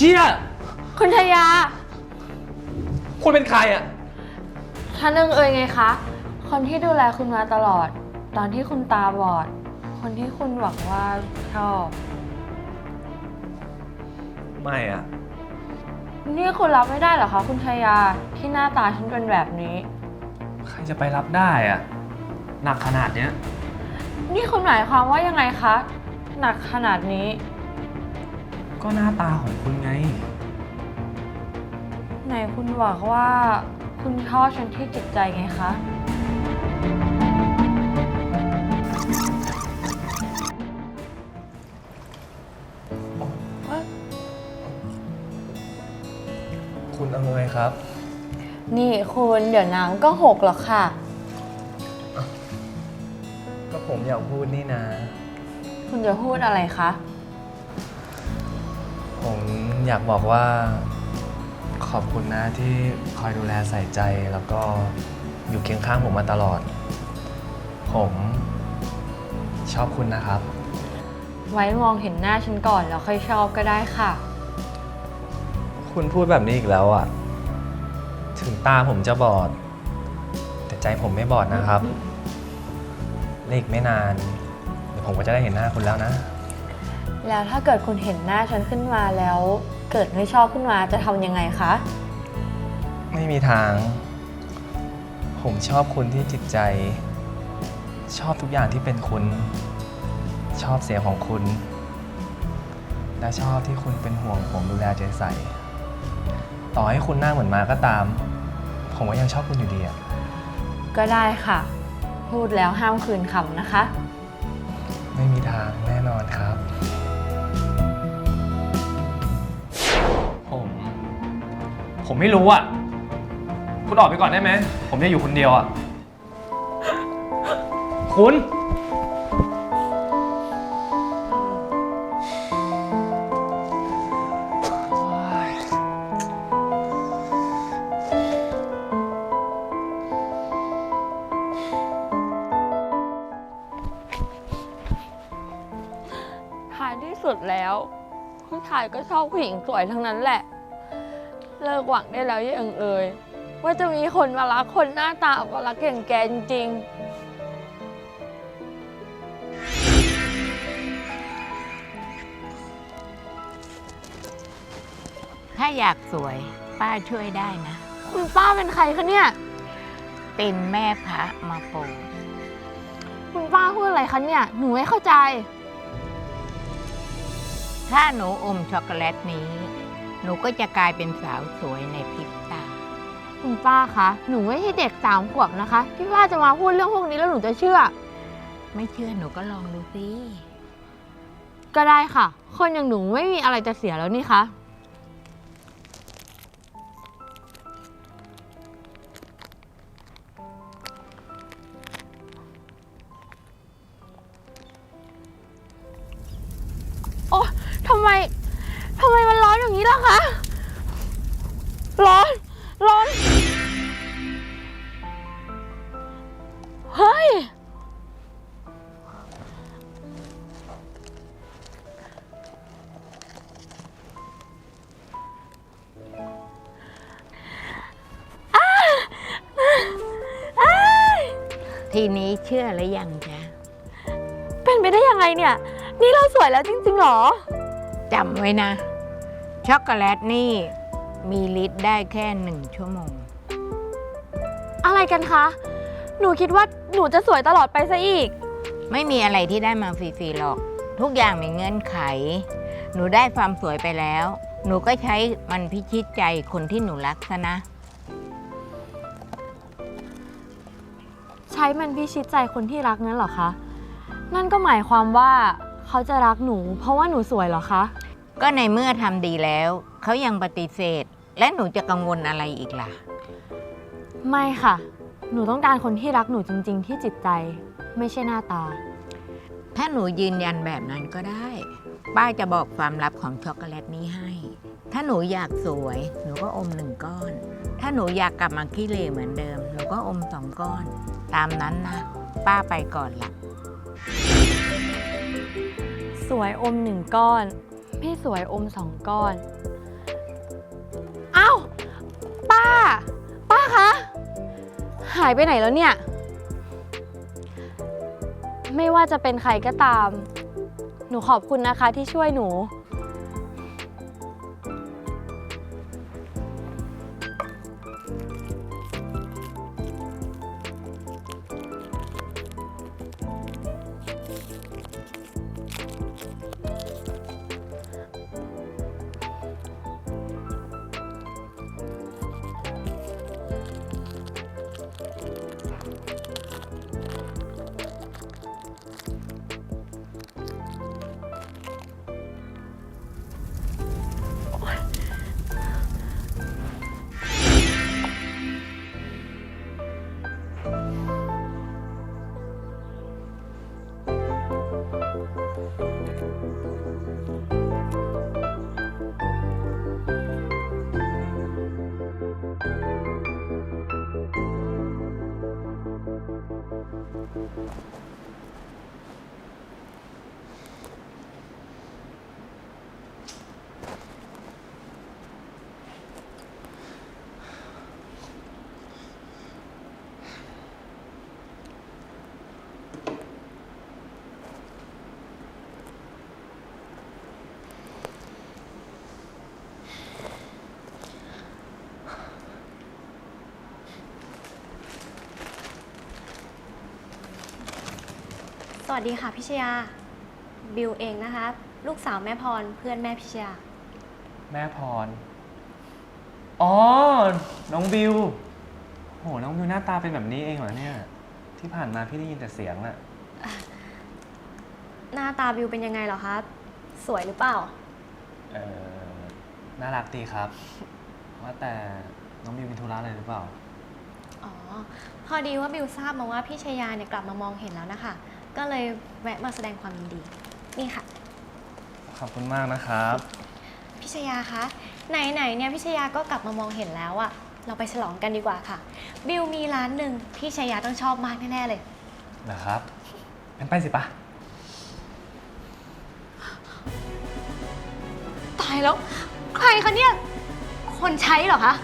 เชี่ยคุณชายา คุณเป็นใครอะ ท่านเอิงเอยไงคะ คนที่ดูแลคุณมาตลอด ตอนที่คุณตาบอด คนที่คุณหวังว่าชอบ ไม่อะ นี่คุณรับไม่ได้เหรอคะคุณชายา ที่หน้าตาฉันเป็นแบบนี้ ใครจะไปรับได้อะ หนักขนาดเนี้ย นี่คุณหมายความว่ายังไงคะ หนักขนาดนี้ ก็หน้าตาของคุณไง ไหนคุณบอกว่าคุณชอบฉันที่จิตใจไงคะ คุณอำนวยครับ นี่คุณเดี๋ยวน้ำก็หกหรอกค่ะ ก็ผมอยากพูดนี่นะ คุณจะพูดอะไรคะผม อยากบอกว่าขอบคุณนะที่คอยดูแลใส่ใจแล้วก็อยู่เคียงข้างผมมาตลอด ผมชอบคุณนะครับ ไว้มองเห็นหน้าฉันก่อนแล้วค่อยชอบก็ได้ค่ะ คุณพูดแบบนี้อีกแล้วอะ ถึงตาผมจะบอด แต่ใจผมไม่บอดนะครับและอีกไม่นาน เดี๋ยวผมก็จะได้เห็นหน้าคุณแล้วนะ แล้วถ้าเกิดคุณเห็นหน้าฉันขึ้นมาแล้ว เกิดไม่ชอบขึ้นมาจะทำยังไงคะ ไม่มีทาง ผมชอบคุณที่จิตใจ ชอบทุกอย่างที่เป็นคุณ ชอบเสียงของคุณ และชอบที่คุณเป็นห่วงผมดูแลใจใส่ ต่อให้คุณหน้าเหมือนมาก็ตาม ผมก็ยังชอบคุณอยู่ดีอะก็ได้ค่ะ พูดแล้วห้ามคืนคำนะคะ ไม่มีทางแน่นอนครับ ผมไม่รู้อะ คุณออกไปก่อนได้ไหม ผมจะอยู่คนเดียวอะ คุณ ท้ายที่สุดแล้ว ผู้ชายก็ชอบผู้หญิงสวยทั้งนั้นแหละ ลิกหวังได้แล้วอย่าเอิงเอยว่าจะมีคนมารักคนหน้าตาอัปลักษณ์อย่างแกจริงถ้าอยากสวย ป้าช่วยได้นะๆคุณป้าเป็นใครคะเนี่ย เป็นแม่พระมาโปรดคุณป้าพูดอะไรคะเนี่ย หนูไม่เข้าใจ ถ้าหนูอมช็อกโกแลตนี้ห นูก็จะกลายเป็นสาวสวยในพริบตา คุณป้าคะ หนูไม่ใช่เด็กสามขวบนะคะ ที่ป้าจะมาพูดเรื่องพวกนี้แล้วหนูจะเชื่อ ไม่เชื่อหนูก็ลองดูสิ ก็ได้ค่ะ คนอย่างหนูไม่มีอะไรจะเสียแล้วนี่คะ ทีนี้เชื่อหรือยังจ๊ะเป็นไปได้ยังไงเนี่ย นี่เราสวยแล้วจริงๆหรอ จำไว้นะ ช็อกโกแลตนี่มีฤทธิ์ได้แค่หนึ่งชั่วโมง อะไรกันคะ หนูคิดว่าหนูจะสวยตลอดไปซะอีก ไม่มีอะไรที่ได้มาฟรีๆหรอก ทุกอย่างมีเงื่อนไข หนูได้ความสวยไปแล้ว หนูก็ใช้มันพิชิตใจคนที่หนูรักซะนะ ช้มันพิชิตใจคนที่รักนั้นเหรอคะ นั่นก็หมายความว่าเขาจะรักหนู เพราะว่าหนูสวยเหรอคะ ก็ในเมื่อทำดีแล้ว เขายังปฏิเสธ และหนูจะกังวลอะไรอีกล่ะ ไม่ค่ะ หนูต้องการคนที่รักหนูจริง ๆ ที่จิตใจ ไม่ใช่หน้าตา ถ้าหนูยืนยันแบบนั้นก็ได้ ป้าจะบอกความลับของช็อกโกแลตนี้ให้ ถ้าหนูอยากสวย หนูก็อมหนึ่งก้อน ถ้าหนูอยากกลับมาขี้เหร่เหมือนเดิม หนูก็อมสองก้อน ตามนั้นนะ ป้าไปก่อนละสวยอมหนึ่งก้อนพี่สวยอมสองก้อน เอ้า ป้า ป้าคะ หายไปไหนแล้วเนี่ย ไม่ว่าจะเป็นใครก็ตาม หนูขอบคุณนะคะที่ช่วยหนู วัสดีค่ะพิชยา บิวเองนะคะ ลูกสาวแม่พรเพื่อนแม่พิชยา แม่พร อ๋อ น้องบิว โห น้องบิวหน้าตาเป็นแบบนี้เองเหรอเนี่ย ที่ผ่านมาพี่ได้ยินแต่เสียงอะหน้าตาบิวเป็นยังไงเหรอคะสวยหรือเปล่า เออน่ารักดีครับ ว่าแต่น้องบิวมีธุระอะไรหรือเปล่า อ๋อ พอดีว่าบิวทราบมาว่าพี่ชายาเนี่ยกลับมามองเห็นแล้วนะคะ ก็เลยแวะมาแสดงความยินดี นี่ค่ะ ขอบคุณมากนะครับพี่ชายาคะไหนๆเนี่ยพี่ชายาก็กลับมามองเห็นแล้วอะเราไปฉลองกันดีกว่าค่ะ บิวมีร้านหนึ่งพี่ชายาต้องชอบมากแน่ๆเลย นะครับงั้นไปสิปะตายแล้ว ใครคะเนี่ย คนใช้เหรอคะ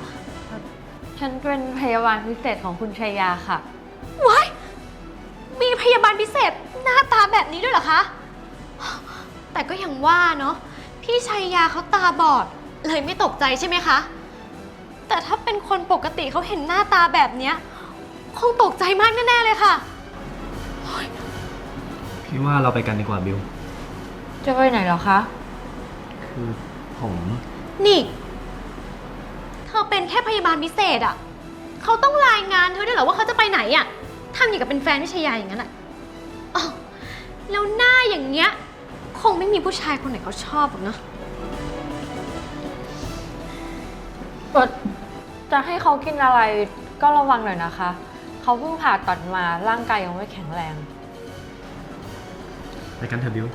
ฉันเป็นพยาบาลพิเศษของคุณชัยยาค่ะว้ายมี พยาบาลพิเศษหน้าตาแบบนี้ด้วยเหรอคะ แต่ก็ยังว่าเนาะพี่ชัยยาเขาตาบอด เลยไม่ตกใจใช่ไหมคะ แต่ถ้าเป็นคนปกติเขาเห็นหน้าตาแบบเนี้ยคงตกใจมากแน่ๆเลยค่ะ พี่ว่าเราไปกันดีกว่าบิว จะไปไหนเหรอคะ คือผมนี่ เธอเป็นแค่พยาบาลพิเศษอะ่ะ เขาต้องรายงานเธอด้วยเหรอว่าเขาจะไปไหนอะ่ะ ทำอย่างกับเป็นแฟนพิชยาอย่างนั้นอะ่ะอ๋อแล้วหน้าอย่างเงี้ย คงไม่มีผู้ชายคนไหนเขาชอบหรอกเนอะจะให้เขากินอะไรก็ระวังหน่อยนะคะ เขาเพิ่งผ่าตัดมาร่างกายยังไม่แข็งแรง ไปกันเถอะบิว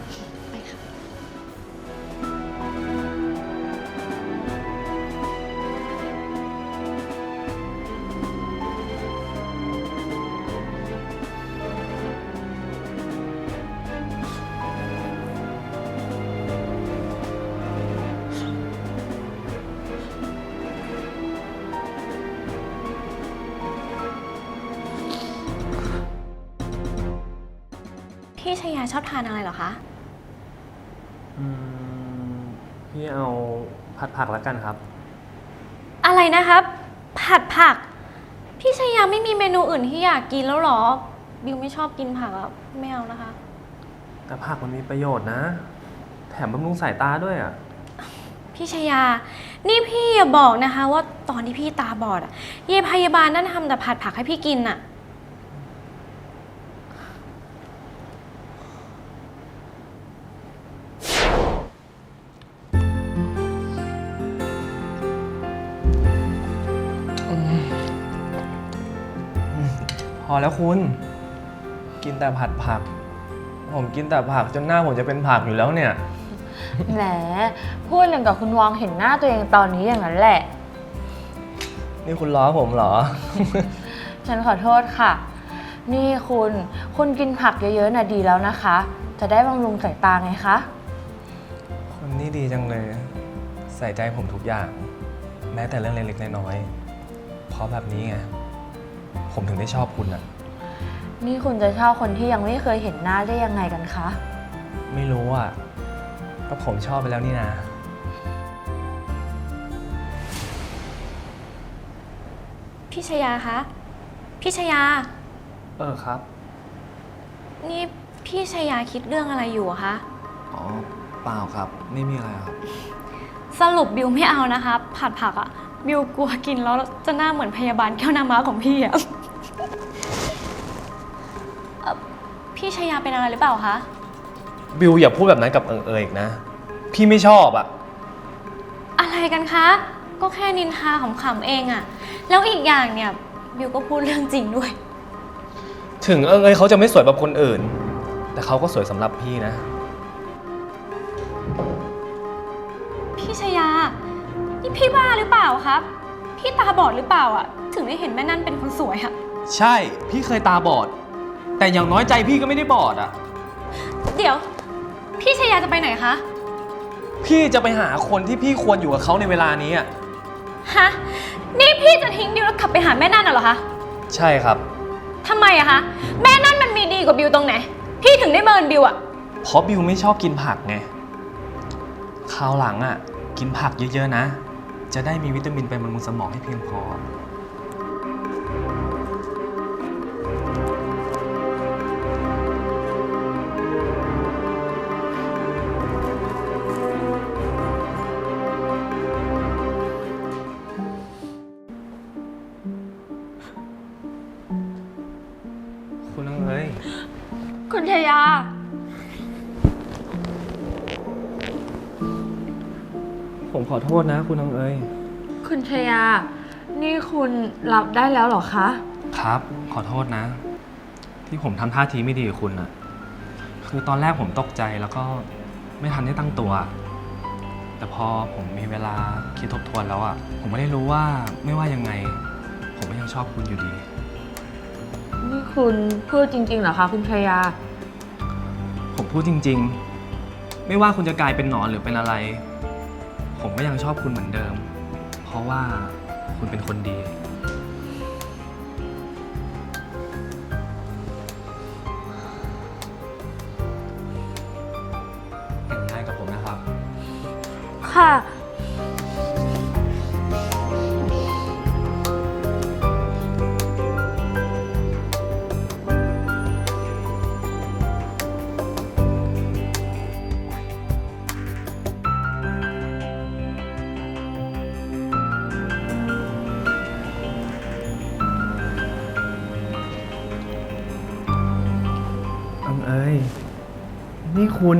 ชายาชอบทานอะไรเหรอคะ อืมพี่เอาผัดผักแล้วกันครับ อะไรนะครับ ผัดผัก พี่ชายาไม่มีเมนูอื่นที่อยากกินแล้วเหรอ บิวไม่ชอบกินผักอะไม่เอานะคะ แต่ผักมันมีประโยชน์นะ แถมบำรุงสายตาด้วยอะ พี่ชายา นี่พี่อย่าบอกนะคะ ว่าตอนที่พี่ตาบอดอะเยพยาบาลนั่นทำแต่ผัดผักให้พี่กินอะ อแล้วคุณ กินแต่ผัดผัก ผมกินแต่ผักจนหน้าผมจะเป็นผักอยู่แล้วเนี่ย แหมพูดอย่างกับคุณวองเห็นหน้าตัวเองตอนนี้อย่างนั้นแหละ นี่คุณล้อผมเหรอ ฉันขอโทษค่ะ นี่คุณ คุณกินผักเยอะๆน่ะดีแล้วนะคะ จะได้บำรุงสายตาไงคะคนนี้ดีจังเลย ใส่ใจผมทุกอย่าง แม้แต่เรื่องเล็กๆน้อยๆเพราะแบบนี้ไง ผมถึงได้ชอบคุณอะนี่คุณจะชอบคนที่ยังไม่เคยเห็นหน้าได้ยังไงกันคะ ไม่รู้อะก็ผมชอบไปแล้วนี่นะ พี่ชายาคะ พี่ชายา เออครับ นี่พี่ชายาคิดเรื่องอะไรอยู่อะคะ อ๋อเปล่าครับ ไม่มีอะไรครับ สรุปบิวไม่เอานะคะ ผัดผักอะบิวกลัวกินแล้วจะหน้าเหมือนพยาบาลแก้วน้ำม้าของพี่อะ พี่ชายาเป็นอะไรหรือเปล่าคะ บิวอย่าพูดแบบนั้นกับเอิงเอยอีกนะ พี่ไม่ชอบอะอะไรกันคะ ก็แค่นินทาขำๆเองอะแล้วอีกอย่างเนี่ยบิวก็พูดเรื่องจริงด้วย ถึงเอิงเอยเขาจะไม่สวยแบบคนอื่น แต่เขาก็สวยสำหรับพี่นะ พี่ชายา นี่พี่บ้าหรือเปล่าครับ พี่ตาบอดหรือเปล่าอะถึงได้เห็นแม่นั่นเป็นคนสวยอะใช่ พี่เคยตาบอด แต่อย่างน้อยใจพี่ก็ไม่ได้บอดอะเดี๋ยว พี่ชายาจะไปไหนคะ พี่จะไปหาคนที่พี่ควรอยู่กับเขาในเวลานี้อะฮะ นี่พี่จะทิ้งบิวแล้วขับไปหาแม่นั่นน่ะเหรอคะใช่ครับ ทำไมอะคะ แม่นั่นมันมีดีกว่าบิวตรงไหน พี่ถึงได้เมินบิวอะเพราะบิวไม่ชอบกินผักไงคราวหลังอะกินผักเยอะๆนะ จะได้มีวิตามินไปบำรุงสมองให้เพียงพอ คุณน้องเอ้ยคุณชายา ผมขอโทษนะ คุณน้องเอ้ยคุณชายา นี่คุณรับได้แล้วเหรอคะ ครับ ขอโทษนะ ที่ผมทำท่าทีไม่ดีกับคุณอะคือตอนแรกผมตกใจแล้วก็ไม่ทันได้ตั้งตัว แต่พอผมมีเวลาคิดทบทวนแล้วอะผมไม่ได้รู้ว่าไม่ว่ายังไง ผมก็ยังชอบคุณอยู่ดี นี่คุณพูดจริงๆเหรอคะคุณชายา ผมพูดจริง ๆ ไม่ว่าคุณจะกลายเป็นหนอนหรือเป็นอะไร ผมก็ยังชอบคุณเหมือนเดิม เพราะว่าคุณเป็นคนดี แต่งงานกับผมนะครับ ค่ะ คุณ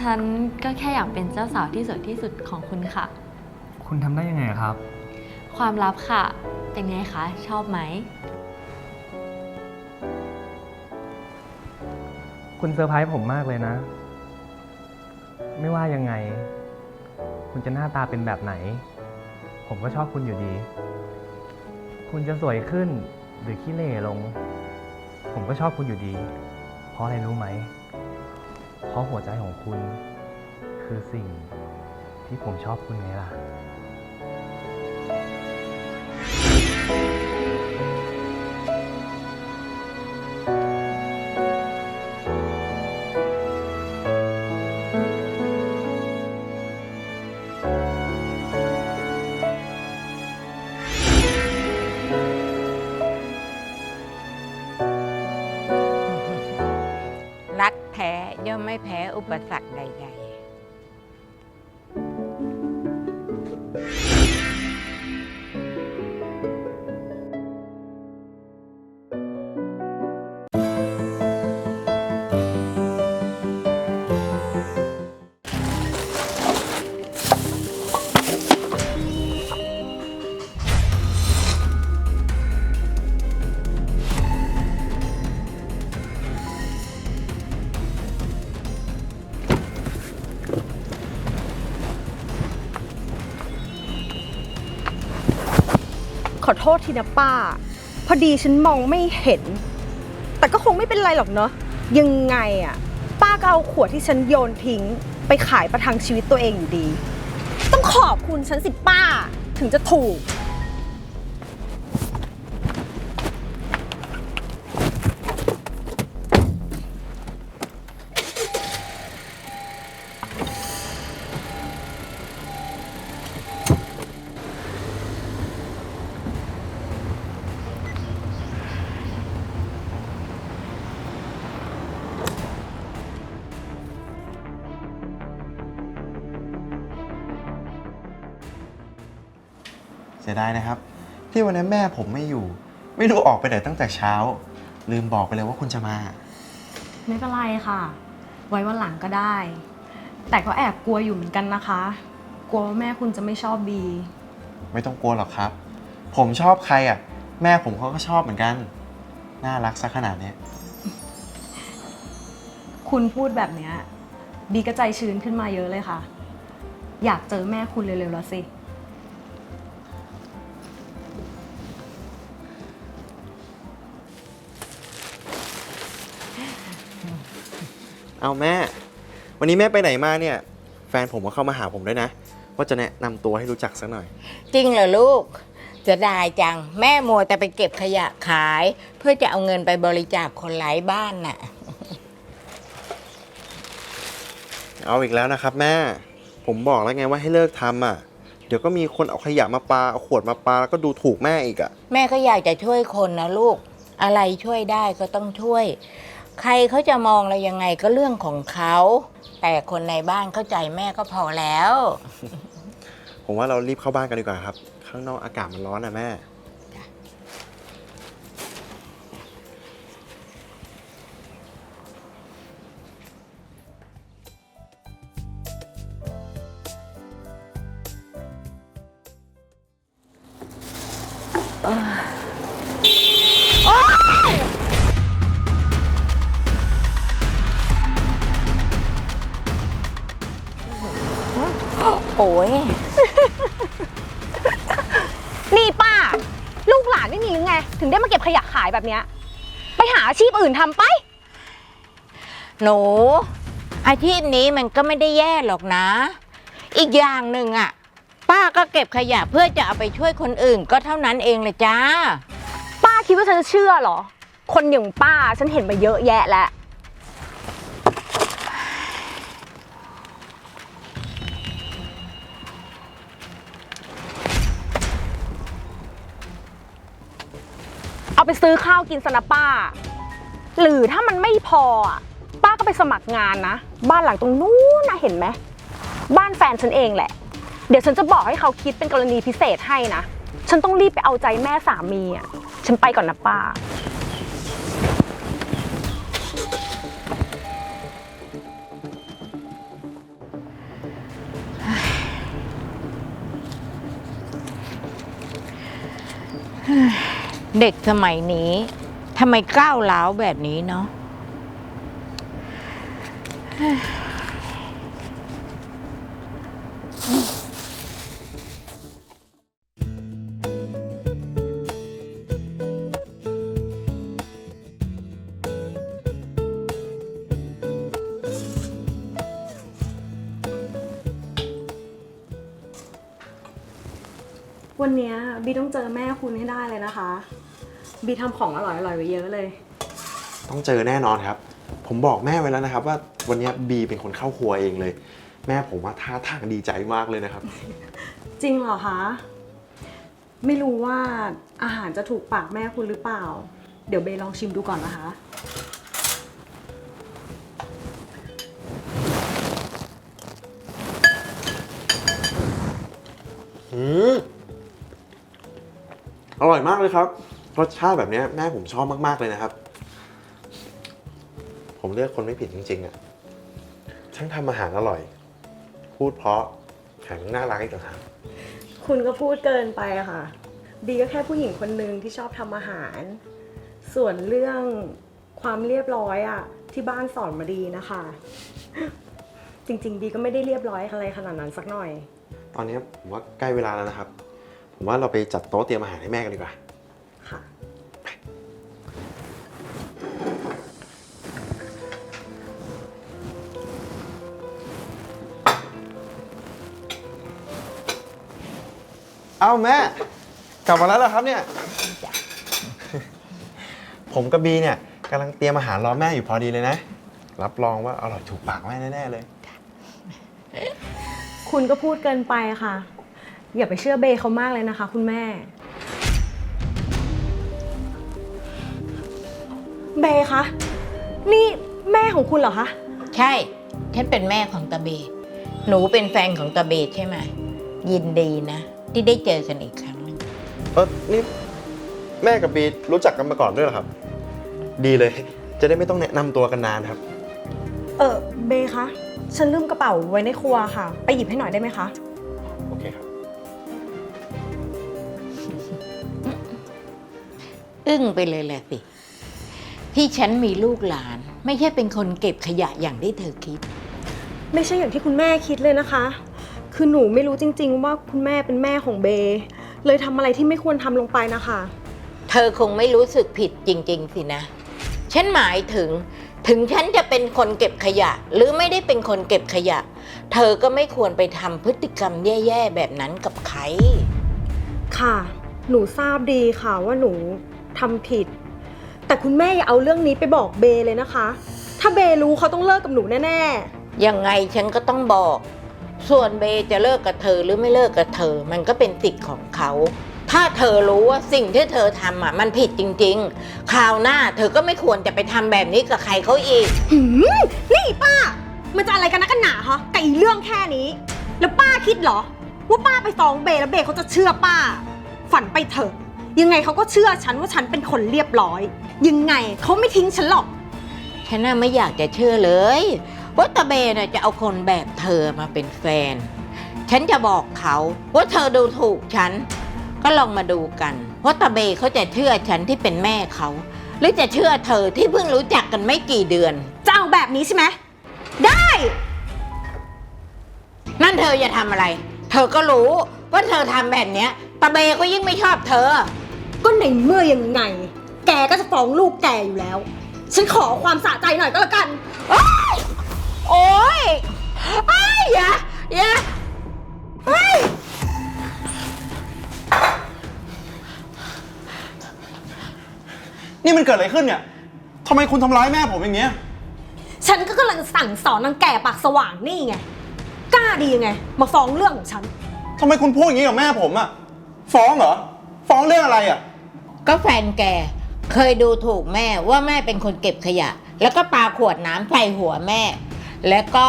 ฉันก็แค่อยากเป็นเจ้าสาวที่สวยที่สุดของคุณค่ะ คุณทำได้ยังไงครับ ความลับค่ะ เป็นไงคะ ชอบไหม คุณเซอร์ไพรส์ผมมากเลยนะ ไม่ว่ายังไง คุณจะหน้าตาเป็นแบบไหน ผมก็ชอบคุณอยู่ดี คุณจะสวยขึ้นหรือขี้เหร่ลง ผมก็ชอบคุณอยู่ดี เพราะอะไรรู้ไหม เพราะหัวใจของคุณ คือสิ่งที่ผมชอบคุณไงล่ะ อโทษทีนะป้า พอดีฉันมองไม่เห็น แต่ก็คงไม่เป็นไรหรอกเนาะยังไงอะป้าก็เอาขวดที่ฉันโยนทิ้ง ไปขายประทังชีวิตตัวเองอยู่ดี ต้องขอบคุณฉันสิป้า ถึงจะถูก สียดายนะครับ ที่วันนั้นแม่ผมไม่อยู่ ไม่รู้ออกไปไหนตั้งแต่เช้า ลืมบอกไปเลยว่าคุณจะมา ไม่เป็นไรค่ะ ไว้วันหลังก็ได้ แต่ก็แอบกลัวอยู่เหมือนกันนะคะ กลัวว่าแม่คุณจะไม่ชอบบี ไม่ต้องกลัวหรอกครับ ผมชอบใครอะ แม่ผมเขาก็ชอบเหมือนกัน น่ารักซะขนาดเนี้ยคุณพูดแบบเนี้ยบีก็ใจชื้นขึ้นมาเยอะเลยค่ะ อยากเจอแม่คุณเร็วๆแล้วสิ เอาแม่ วันนี้แม่ไปไหนมาเนี่ย แฟนผมก็เข้ามาหาผมด้วยนะ ว่าจะแนะนำตัวให้รู้จักสักหน่อย จริงเหรอลูกจะได้จัง แม่มัวแต่ไปเก็บขยะขาย เพื่อจะเอาเงินไปบริจาคคนไร้บ้านน่ะ เอาอีกแล้วนะครับแม่ ผมบอกแล้วไงว่าให้เลิกทำอะ เดี๋ยวก็มีคนเอาขยะมาปาเอาขวดมาปาแล้วก็ดูถูกแม่อีกอะ แม่ก็อยากจะช่วยคนนะลูก อะไรช่วยได้ก็ต้องช่วย ใครเขาจะมองเรายังไงก็เรื่องของเขา แต่คนในบ้านเข้าใจแม่ก็พอแล้ว ผมว่าเรารีบเข้าบ้านกันดีกว่าครับ ข้างนอกอากาศมันร้อนนะแม่ เนี้ย ไปหาอาชีพอื่นทำไป หนู อาชีพนี้มันก็ไม่ได้แย่หรอกนะ อีกอย่างหนึ่งอะป้าก็เก็บขยะเพื่อจะเอาไปช่วยคนอื่นก็เท่านั้นเองเลยจ้า ป้าคิดว่าฉันจะเชื่อเหรอ คนอย่างป้าฉันเห็นมาเยอะแยะแล้ว ไปซื้อข้าวกินสนะป้า หรือถ้ามันไม่พออะป้าก็ไปสมัครงานนะ บ้านหลังตรงนู้นนะเห็นไหม บ้านแฟนฉันเองแหละ เดี๋ยวฉันจะบอกให้เขาคิดเป็นกรณีพิเศษให้นะ ฉันต้องรีบไปเอาใจแม่สามีอะ ฉันไปก่อนนะป้า เด็กสมัยนี้ทำไมก้าวร้าวแบบนี้เนาะวันเนี้ยบีต้องเจอแม่คุณให้ได้เลยนะคะ บีทำของอร่อยๆไว้เยอะเลย ต้องเจอแน่นอนครับ ผมบอกแม่ไว้แล้วนะครับ ว่าวันนี้บีเป็นคนเข้าครัวเองเลย แม่ผมว่าท่าทางดีใจมากเลยนะครับ จริงเหรอคะ ไม่รู้ว่าอาหารจะถูกปากแม่คุณหรือเปล่า เดี๋ยวเบย์ลองชิมดูก่อนนะคะ อืมอร่อยมากเลยครับ รสชาติแบบเนี้ยแม่ผมชอบมาก ๆ เลยนะครับ ผมเลือกคนไม่ผิดจริง ๆอะช่างทำอาหารอร่อย พูดเพราะแถมยังน่ารักอีกต่างหากคุณก็พูดเกินไปอะค่ะ บีก็แค่ผู้หญิงคนหนึ่งที่ชอบทำอาหาร ส่วนเรื่องความเรียบร้อยอะที่บ้านสอนมาดีนะคะ จริง ๆ บีก็ไม่ได้เรียบร้อยอะไรขนาดนั้นสักหน่อย ตอนนี้ผมว่าใกล้เวลาแล้วนะครับผผมว่าเราไปจัดโต๊ะเตรียมอาหารให้แม่กันดีกว่า เอ้าแม่ กลับมาแล้วเหรอครับเนี่ยผมกับบีเนี่ยกำลังเตรียมอาหารรอแม่อยู่พอดีเลยนะ รับรองว่าอร่อยถูกปากแม่แน่ๆเลยคุณก็พูดเกินไปค่ะ อย่าไปเชื่อเบย์เขามากเลยนะคะ คุณแม่ เบย์คะ นี่แม่ของคุณเหรอคะ ใช่ ฉันเป็นแม่ของตาเบ หนูเป็นแฟนของตาเบใช่ไหม ยินดีนะ ที่ได้เจอกันอีกครั้งหนึ่งเออนี่แม่กับบีรู้จักกันมาก่อนด้วยเหรอครับ ดีเลย จะได้ไม่ต้องแนะนำตัวกันนานครับ เออเบย์คะฉันลืมกระเป๋าไว้ในครัวค่ะ ไปหยิบให้หน่อยได้ไหมคะ โอเคครับ อึ้งไปเลยแหละสิ ที่ฉันมีลูกหลาน ไม่ใช่เป็นคนเก็บขยะอย่างที่เธอคิด ไม่ใช่อย่างที่คุณแม่คิดเลยนะคะ คือหนูไม่รู้จริง ๆ ว่าคุณแม่เป็นแม่ของเบย์เลยทำอะไรที่ไม่ควรทำลงไปนะคะ เธอคงไม่รู้สึกผิดจริง ๆ สินะ ฉันหมายถึง ถึงฉันจะเป็นคนเก็บขยะ หรือไม่ได้เป็นคนเก็บขยะ เธอก็ไม่ควรไปทำพฤติกรรมแย่ๆแบบนั้นกับใคร ค่ะ หนูทราบดีค่ะว่าหนูทำผิด แต่คุณแม่อย่าเอาเรื่องนี้ไปบอกเบย์เลยนะคะ ถ้าเบย์รู้เขาต้องเลิกกับหนูแน่ยังไงฉันก็ต้องบอก ส่วนเบย์จะเลิกกับเธอหรือไม่เลิกกับเธอ มันก็เป็นสิทธิ์ของเขา ถ้าเธอรู้ว่าสิ่งที่เธอทำอะมันผิดจริง ๆ คราวหน้าเธอก็ไม่ควรจะไปทำแบบนี้กับใครเขาอีกๆหืมนี่ป้า มันจะอะไรกันนักกันหนาคะกับอีเรื่องแค่นี้ แล้วป้าคิดเหรอ ว่าป้าไปฟ้องเบย์แล้วเบย์เขาจะเชื่อป้า ฝันไปเถอะ ยังไงเขาก็เชื่อฉันว่าฉันเป็นคนเรียบร้อย ยังไงเขาไม่ทิ้งฉันหรอก ฉันน่ะไม่อยากจะเชื่อเลย ว่าตาเบน่ะจะเอาคนแบบเธอมาเป็นแฟน ฉันจะบอกเขาว่าเธอดูถูกฉัน ก็ลองมาดูกันว่าตาเบเขาจะเชื่อฉันที่เป็นแม่เขา หรือจะเชื่อเธอที่เพิ่งรู้จักกันไม่กี่เดือน จะเอาแบบนี้ใช่ไหม ได้ นั่นเธออย่าทำอะไร เธอก็รู้ว่าเธอทำแบบเนี้ยตาเบก็ยิ่งไม่ชอบเธอ ก็ในเมื่อยังไง แกก็จะฟ้องลูกแกอยู่แล้ว ฉันขอความสะใจหน่อยก็แล้วกัน โอ๊ย ไอ้ยอย่าอย่าเฮ้ยนี่มันเกิดอะไรขึ้นเนี่ยทำไมคุณทำร้ายแม่ผมอย่างเงี้ย ฉันก็กำลังสั่งสอนนางแก่ปากสว่างนี่ไง กล้าดียังไง มาฟ้องเรื่องของฉัน ทำไมคุณพูดอย่างนี้กับแม่ผมอะฟ้องเหรอ ฟ้องเรื่องอะไรอะก็แฟนแกเคยดูถูกแม่ว่าแม่เป็นคนเก็บขยะ แล้วก็ปาขวดน้ำใส่หัวแม่ แล้วก็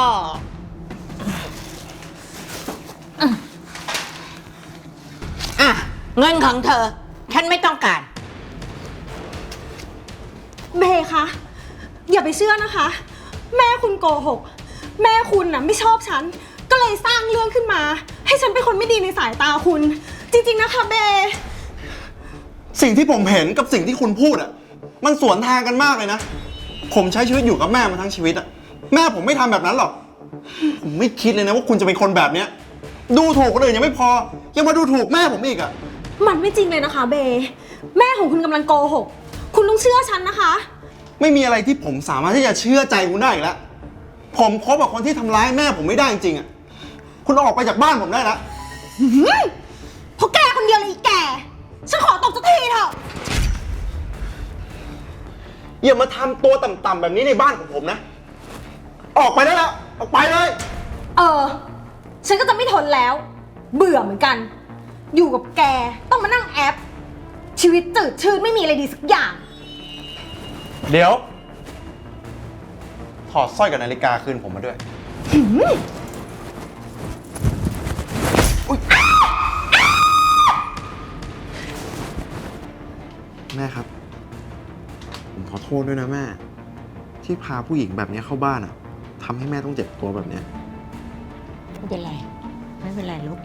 อะ เงินของเธอ ฉันไม่ต้องการ เบคะ อย่าไปเชื่อนะคะ แม่คุณโกหก แม่คุณน่ะไม่ชอบฉัน ก็เลยสร้างเรื่องขึ้นมา ให้ฉันเป็นคนไม่ดีในสายตาคุณ จริงๆนะคะเบ สิ่งที่ผมเห็นกับสิ่งที่คุณพูดอะมันสวนทางกันมากเลยนะ ผมใช้ชีวิตอยู่กับแม่มาทั้งชีวิตอะ แม่ผมไม่ทำแบบนั้นหรอก ผมไม่คิดเลยนะว่าคุณจะเป็นคนแบบเนี้ย ดูถูกคนอื่นยังไม่พอ ยังมาดูถูกแม่ผมอีกอะ มันไม่จริงเลยนะคะเบ แม่ของคุณกำลังโกหก คุณต้องเชื่อฉันนะคะ ไม่มีอะไรที่ผมสามารถที่จะเชื่อใจคุณได้อีกแล้ว ผมคบกับคนที่ทำร้ายแม่ผมไม่ได้จริงๆอะคุณออกไปจากบ้านผมได้แล้วเพราะแกคนเดียวเลยอีแก ฉันขอตบสักทีเถอะ อย่ามาทำตัวต่ำๆแบบนี้ในบ้านของผมนะ ออกไปได้แล้วออกไปเลย เออ ฉันก็จะไม่ทนแล้ว เบื่อเหมือนกัน อยู่กับแกต้องมานั่งแอป ชีวิตจืดชืดไม่มีอะไรดีสักอย่าง เดี๋ยว ถอดสร้อยกับนาฬิกาคืนผมมาด้วยอุ๊ยแม่ครับ ผมขอโทษด้วยนะแม่ ที่พาผู้หญิงแบบนี้เข้าบ้านอะ ทำให้แม่ต้องเจ็บตัวแบบเนี้ย ไม่เป็นไร ไม่เป็นไรลูก